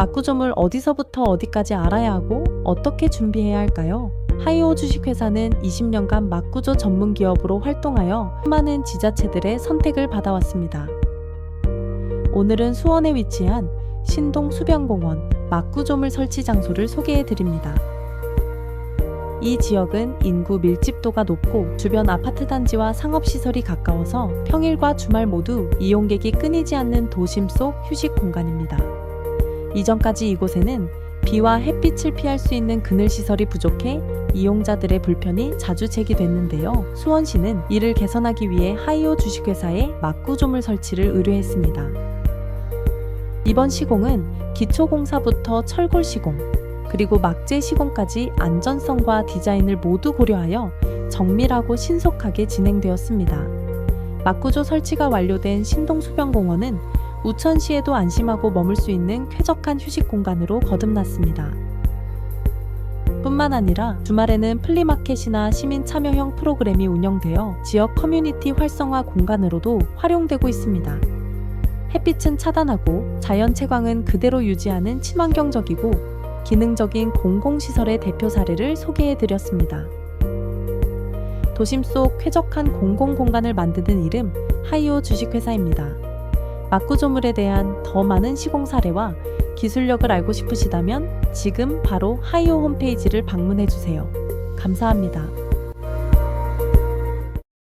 막구점을 어디서부터 어디까지 알아야 하고 어떻게 준비해야 할까요? 하이오 주식회사는 20년간 막구조 전문 기업으로 활동하여 수많은 지자체들의 선택을 받아왔습니다. 오늘은 수원에 위치한 신동 수변공원 막구조물 설치 장소를 소개해 드립니다. 이 지역은 인구 밀집도가 높고 주변 아파트 단지와 상업시설이 가까워서 평일과 주말 모두 이용객이 끊이지 않는 도심 속 휴식 공간입니다. 이전까지 이곳에는 비와 햇빛을 피할 수 있는 그늘 시설이 부족해 이용자들의 불편이 자주 제기됐는데요. 수원시는 이를 개선하기 위해 하이오 주식회사에 막구조물 설치를 의뢰했습니다. 이번 시공은 기초공사부터 철골 시공, 그리고 막재 시공까지 안전성과 디자인을 모두 고려하여 정밀하고 신속하게 진행되었습니다. 막구조 설치가 완료된 신동수변공원은 우천시에도 안심하고 머물 수 있는 쾌적한 휴식 공간으로 거듭났습니다. 뿐만 아니라 주말에는 플리마켓이나 시민 참여형 프로그램이 운영되어 지역 커뮤니티 활성화 공간으로도 활용되고 있습니다. 햇빛은 차단하고 자연 채광은 그대로 유지하는 친환경적이고 기능적인 공공시설의 대표 사례를 소개해 드렸습니다. 도심 속 쾌적한 공공공간을 만드는 이름 하이오 주식회사입니다. 막구조물에 대한 더 많은 시공 사례와 기술력을 알고 싶으시다면 지금 바로 하이오 홈페이지를 방문해 주세요. 감사합니다.